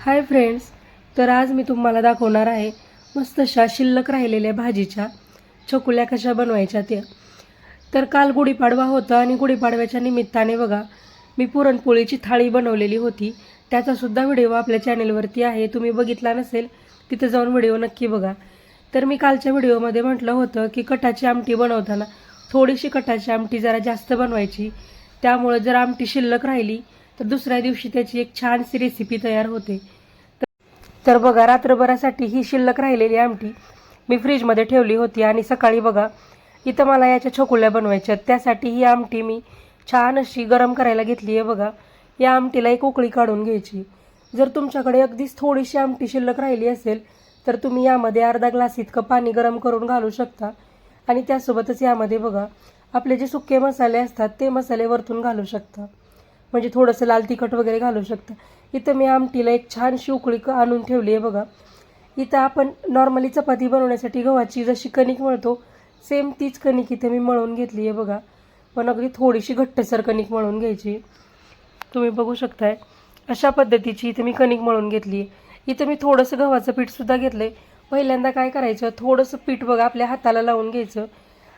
Hi friends तर आज मी तुम्हाला दाखवणार आहे मस्त अशा शिल्लक राहिलेल्या भाजीच्या चकुल्या कशा बनवायच्या त्या. तर काल गुढीपाडवा होता आणि गुढीपाडव्याच्या निमित्ताने बघा मी पुरणपोळीची थाळी बनवलेली होती. त्याचासुद्धा व्हिडिओ आपल्या चॅनेलवरती आहे. तुम्ही बघितला नसेल तिथं जाऊन व्हिडिओ नक्की बघा. तर मी कालच्या व्हिडिओमध्ये म्हटलं होतं की कटाची आमटी बनवताना थोडीशी कटाची आमटी जरा जास्त बनवायची. त्यामुळे जर आमटी शिल्लक राहिली तर दुसऱ्या दिवशी त्याची एक छानशी रेसिपी तयार होते. तर बघा रात्रभरासाठी ही शिल्लक राहिलेली आमटी मी फ्रीजमध्ये ठेवली होती. आणि सकाळी बघा इथं मला याच्या छोकुल्या बनवायच्या आहेत. त्यासाठी ही आमटी मी छान अशी गरम करायला घेतली आहे बघा. या आमटीला एक उकळी काढून घ्यायची. जर तुमच्याकडे अगदीच थोडीशी आमटी शिल्लक राहिली असेल तर तुम्ही यामध्ये अर्धा ग्लास इतकं पाणी गरम करून घालू शकता. आणि त्यासोबतच यामध्ये बघा आपले जे सुके मसाले असतात ते मसाले वरतून घालू शकता. म्हणजे थोडंसं लाल तिखट वगैरे घालू शकता. इथं मी आमटीला एक छानशी उकळी आणून ठेवली आहे बघा. इथं आपण नॉर्मली चपाती बनवण्यासाठी गव्हाची जशी कणिक मळतो सेम तीच कणिक इथं मी मळून घेतली आहे बघा. पण अगदी थोडीशी घट्टसर कणिक मळून घ्यायची. तुम्ही बघू शकताय. अशा पद्धतीची इथं मी कणिक मळून घेतली आहे. इथं मी थोडंसं गव्हाचं पीठसुद्धा घेतलं आहे पहिल्यांदा काय करायचं? थोडंसं पीठ बघा आपल्या हाताला लावून घ्यायचं.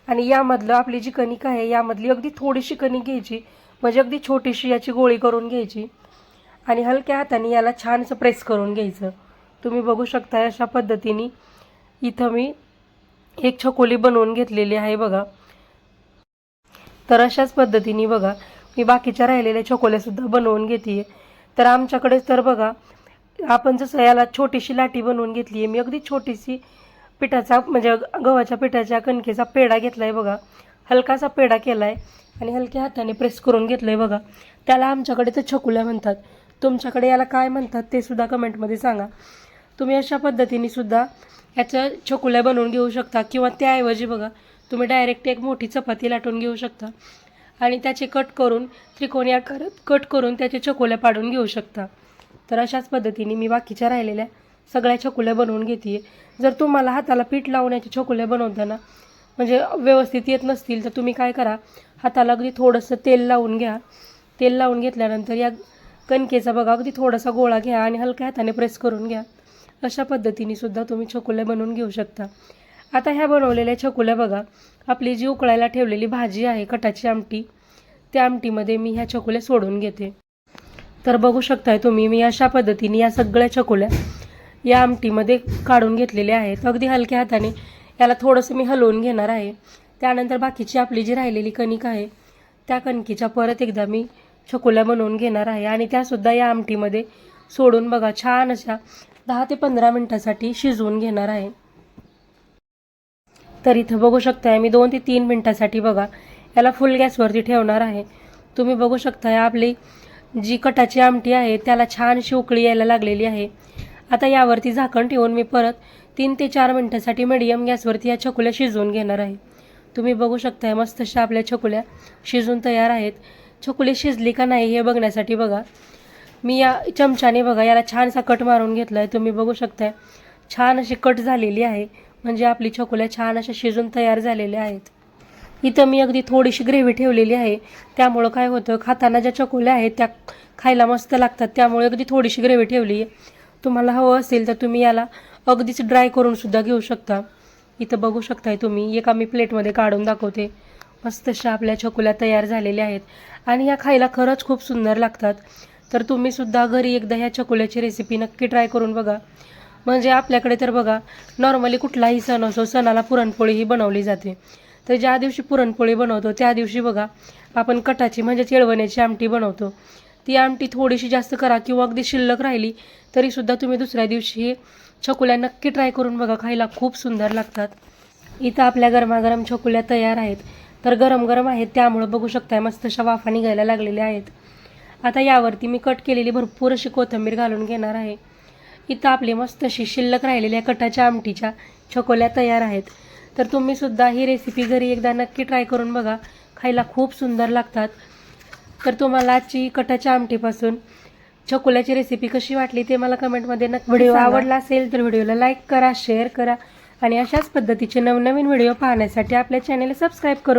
आणि यामधलं आपली जी कणिक आहे यामधली अगदी थोडीशी कणिक घ्यायची. म्हणजे अगदी छोटीशी याची गोळी करून घ्यायची. आणि हलक्या हाताने याला छानसं प्रेस करून घ्यायचं. तुम्ही बघू शकता अशा पद्धतीने इथं मी एक छकोली बनवून घेतलेली आहे बघा. तर अशाच पद्धतीने बघा मी बाकीच्या राहिलेल्या छकोल्यासुद्धा बनवून घेते तर आमच्याकडे तर बघा आपण जसं याला छोटीशी लाटी बनवून घेतली आहे मी अगदी छोटीशी पिठाचा म्हणजे गव्हाच्या पिठाच्या कणकेचा पेढा घेतला आहे बघा. हलकासा पेढा केला आहे आणि हलक्या हाताने प्रेस करून घेतलं आहे बघा. त्याला आमच्याकडे तर छकुल्या म्हणतात. तुमच्याकडे याला काय म्हणतात ते सुद्धा कमेंटमध्ये सांगा. तुम्ही अशा पद्धतीने सुद्धा याच्या छकुल्या बनवून घेऊ शकता किंवा त्याऐवजी बघा तुम्ही डायरेक्ट एक मोठी चपाती लाटून घेऊ शकता. आणि त्याचे कट करून त्रिकोणी आकारात कट करून त्याचे चकोल्या पाडून घेऊ शकता. तर अशाच पद्धतीने मी बाकीच्या राहिलेल्या सगळ्या छकुल्या बनवून घेते जर तुम्हाला हाताला पीठ लावण्याचे छकुल्या बनवताना म्हणजे व्यवस्थित येत नसतील तर तुम्ही काय करा? हाताला अगदी थोडंसं तेल लावून घ्या. तेल लावून घेतल्यानंतर या कणकेचा बघा अगदी थोडासा गोळा घ्या आणि हलक्या हाताने प्रेस करून घ्या. अशा पद्धतीने सुद्धा तुम्ही छकुल्या बनवून घेऊ शकता. आता ह्या बनवलेल्या छकुल्या बघा आपली जी उकळायला ठेवलेली भाजी आहे कटाची आमटी त्या आमटीमध्ये मी ह्या छकुल्या सोडून घेते. तर बघू शकताय तुम्ही मी अशा पद्धतीने या सगळ्या छकुल्या या आमटीमध्ये काढून घेतलेले आहेत. अगदी हलक्या हाताने याला थोडंसं मी हलवून घेणार आहे. त्यानंतर बाकीची आपली जी राहिलेली कणिक आहे त्या कणकीच्या परत एकदा मी छकुल्या बनवून घेणार आहे. आणि त्यासुद्धा या आमटीमध्ये सोडून बघा छान अशा दहा ते पंधरा मिनटासाठी शिजवून घेणार आहे. तर इथं बघू शकताय मी दोन ते तीन मिनटासाठी बघा याला फुल गॅसवरती ठेवणार आहे. तुम्ही बघू शकताय आपली जी कटाची आमटी आहे त्याला छानशी उकळी यायला लागलेली आहे. आता यावरती झाकण ठेवून मी परत तीन ते चार मिनटासाठी मिडियम गॅसवरती या छकुल्या शिजवून घेणार आहे. तुम्ही बघू शकताय मस्त अशा आपल्या छकुल्या शिजून तयार आहेत. छकुली शिजली का नाही हे बघण्यासाठी बघा. मी या चमच्याने बघा याला छानसा कट मारून घेतला आहे तुम्ही बघू शकताय छान अशी कट झालेली आहे. म्हणजे आपली छकुल्या छान अशा शिजून तयार झालेल्या आहेत. इथं मी अगदी थोडीशी ग्रेव्ही ठेवलेली आहे. त्यामुळं काय होतं खाताना ज्या चकोल्या आहेत त्या खायला मस्त लागतात. त्यामुळे अगदी थोडीशी ग्रेव्ही ठेवली आहे तुम्हाला हवं असेल तर तुम्ही याला अगदीच ड्राय करून सुद्धा घेऊ शकता. इथं बघू शकताय तुम्ही एका मी प्लेटमध्ये काढून दाखवते. मस्त अशा आपल्या छकुल्या तयार झालेल्या आहेत. आणि या खायला खरंच खूप सुंदर लागतात. तर तुम्ही सुद्धा घरी एकदा ह्या छकुल्याची रेसिपी नक्की ट्राय करून बघा. म्हणजे आपल्याकडे तर बघा नॉर्मली कुठलाही सण असो सणाला पुरणपोळी ही बनवली जाते. तर ज्या दिवशी पुरणपोळी बनवतो त्या दिवशी बघा आपण कटाची म्हणजे येळवण्याची आमटी बनवतो. ती आमटी थोडीशी जास्त करा किंवा अगदी शिल्लक राहिली तरीसुद्धा तुम्ही दुसऱ्या दिवशी हे छकुल्या नक्की ट्राय करून बघा खायला खूप सुंदर लागतात. इथं आपल्या गरमागरम छकुल्या तयार आहेत. तर गरम गरम आहेत त्यामुळं बघू शकताय मस्त अशा वाफा निघायला लागलेल्या आहेत. आता यावरती मी कट केलेली भरपूर अशी कोथिंबीर घालून घेणार आहे. इथं आपली मस्त अशी शिल्लक राहिलेल्या कटाच्या आमटीच्या छकोल्या तयार आहेत. तर तुम्ही सुद्धा ही रेसिपी घरी एकदा नक्की ट्राय करून बघा खायला खूप सुंदर लागतात. तर तुम्हाला आजची कटाच्या आमटीपासून छकुल्याची रेसिपी कशी वाटली ते मला कमेंटमध्ये नक्की व्हिडिओ आवडला असेल तर व्हिडिओला लाईक करा शेअर करा आणि अशाच पद्धतीचे नवनवीन व्हिडिओ पाहण्यासाठी आपल्या चॅनेल सबस्क्राईब करून